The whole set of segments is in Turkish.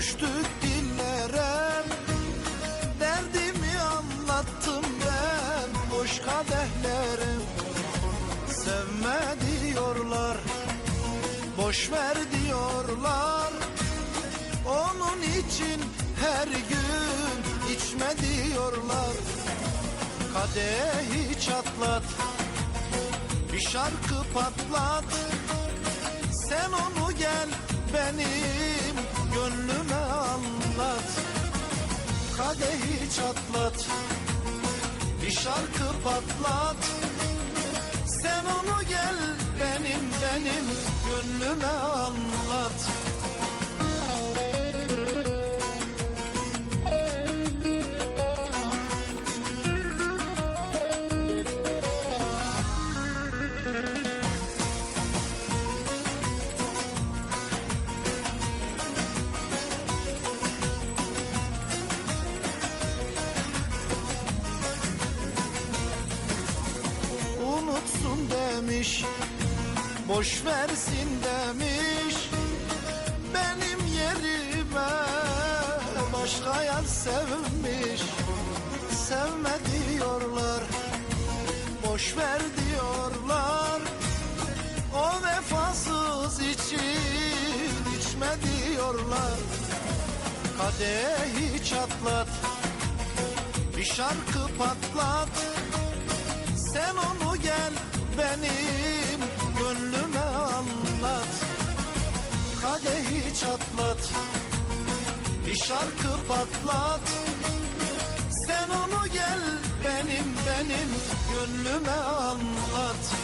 Düştük dillere. Derdimi anlattım ben Boş kadehlere. Sevme diyorlar Boş ver diyorlar. Onun için her gün içme diyorlar. Kadehi çatlat Bir şarkı patlat. Sen onu gel benim gönlüme anlat. Kadehi çatlat. Bir şarkı patlat. Sen onu gel benim benim gönlüme anlat Boş versin demiş Benim yerime. Başka yar sevmiş Sevme diyorlar Boş ver diyorlar O vefasız için içme diyorlar. Kadehi çatlat Bir şarkı patlat sen onu Çatlat Bir şarkı patlat. Sen onu gel benim benim gönlüme anlat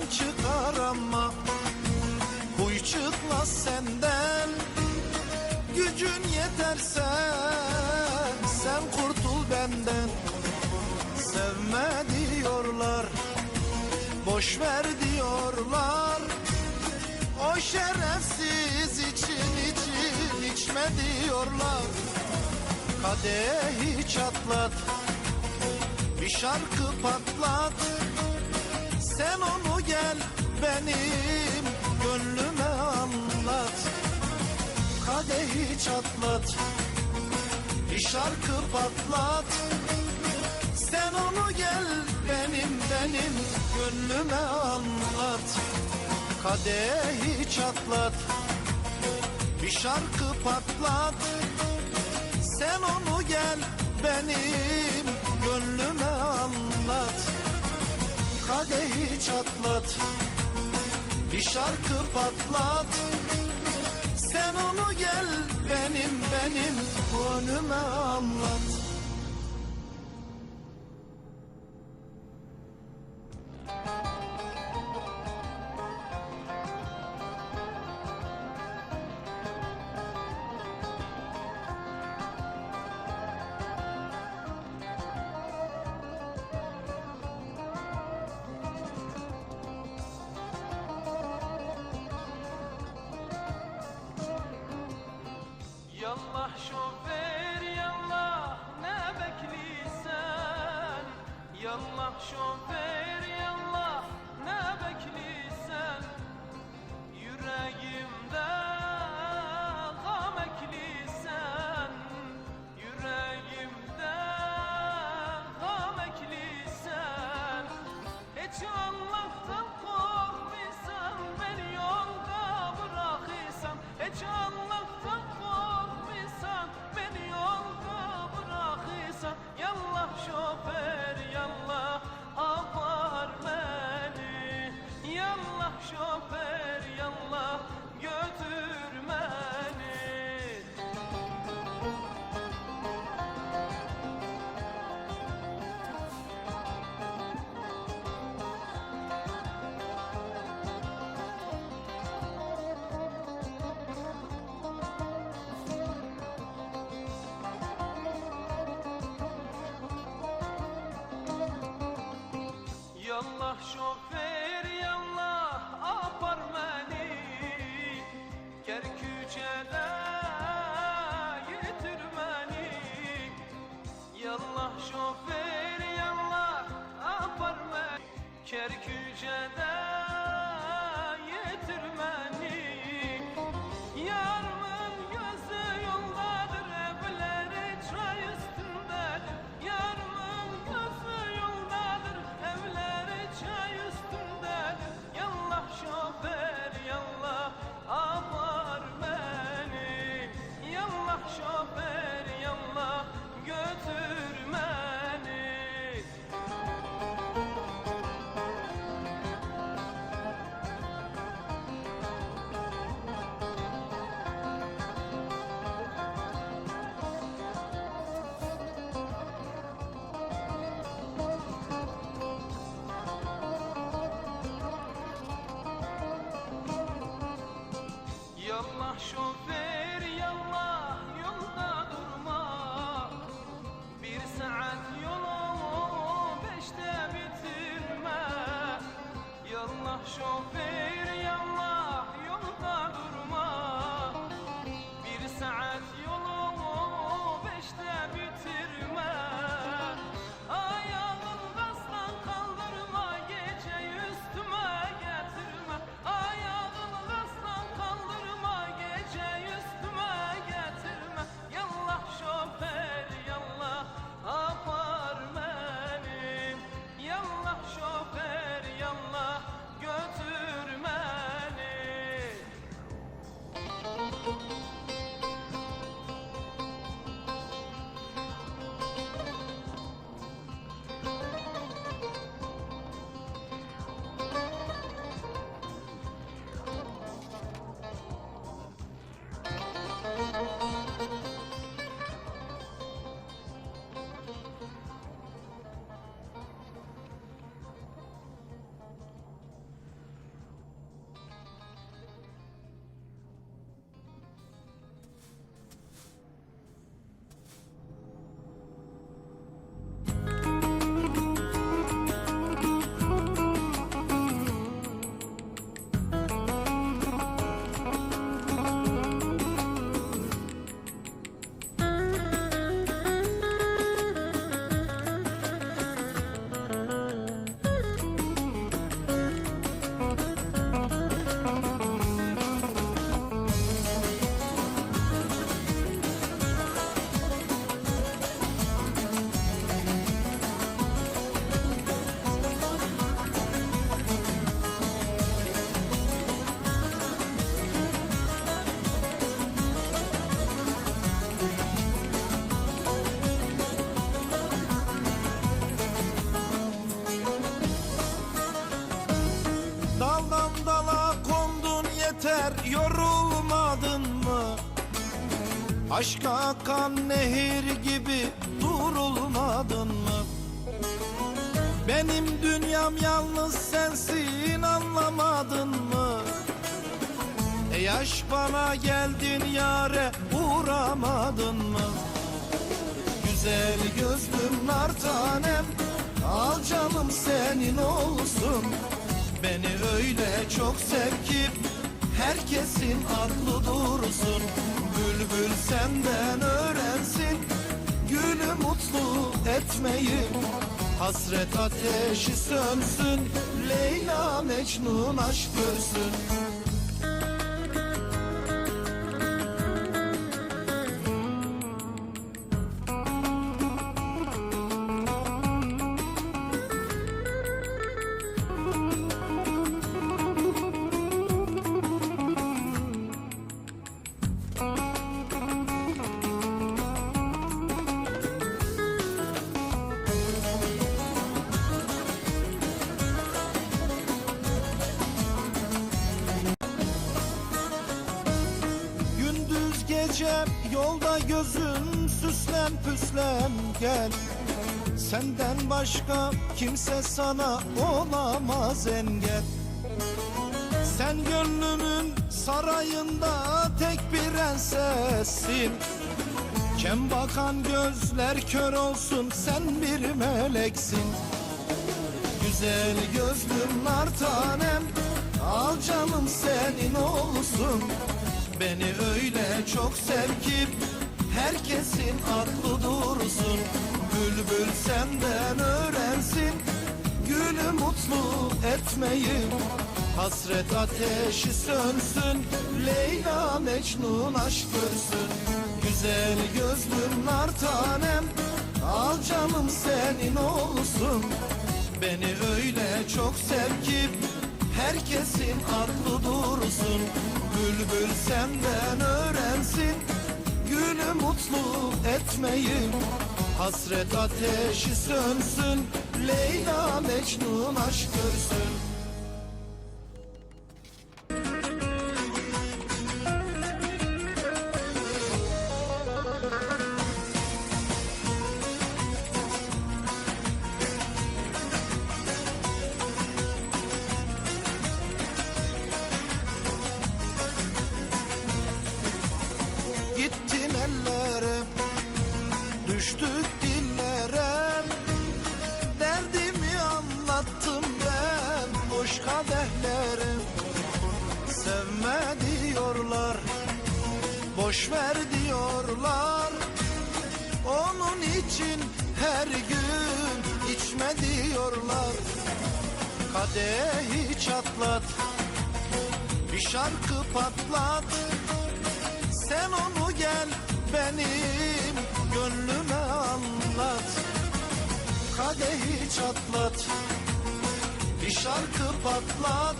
Can çıkar ama Huy çıkmaz senden. Gücün yeterse Sen kurtul benden. Sevme diyorlar Boş ver diyorlar. O şerefsiz için için içme diyorlar. Kadehi çatlat Bir şarkı patlat. Sen onu benim gönlüme anlat. Kadehi çatlat Bir şarkı patlat. Sen onu gel benim benim gönlüme anlat. Kadehi çatlat Bir şarkı patlat şarkı patlat Sen onu gel benim benim gönlüme anlat Yallah şoför yallah ne bekliysen. Yallah şoför yallah Yallah şoför Yallah şoför yorulmadın mı? Aşka akan nehir gibi durulmadın mı? Benim dünyam yalnız sensin anlamadın mı? E yaş bana geldin yare uğramadın mı? Güzel gözlüm nar tanem Al canım senin olsun Beni öyle çok sev ki Herkesin aklı dursun Bülbül senden öğrensin. Gülü mutlu etmeyi Hasret ateşi sönsün. Leyla Mecnun aşk görsün Gece yolda gözüm süslen püslen gel. Senden başka kimse sana olamaz engel. Sen gönlümün sarayında tek bir prensessin Kem bakan gözler kör olsun sen bir meleksin. Güzel gözlüm nar tanem Al canım senin olsun Beni öyle çok sev ki Herkesin aklı dursun. Bülbül senden öğrensin Gülü mutlu etmeyi Hasret ateşi sönsün Leyla Mecnun aşk görsün Güzel gözlüm nar tanem Al canım senin olsun. Beni öyle çok sev ki Herkesin aklı dursun Bülbül senden öğrensin. Gülü mutlu etmeyi Hasret ateşi sönsün. Leyla Mecnun aşk görsün ellere Düştük dillere. Derdimi anlattım ben boş kadehlere Sevme diyorlar Boş ver diyorlar. Onun için her gün içme diyorlar. Kadehi çatlat Bir şarkı patlat. Sen onu benim gönlüme anlat. Kadehi çatlat Bir şarkı patlat.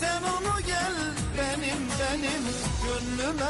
Sen onu gel benim benim gönlüme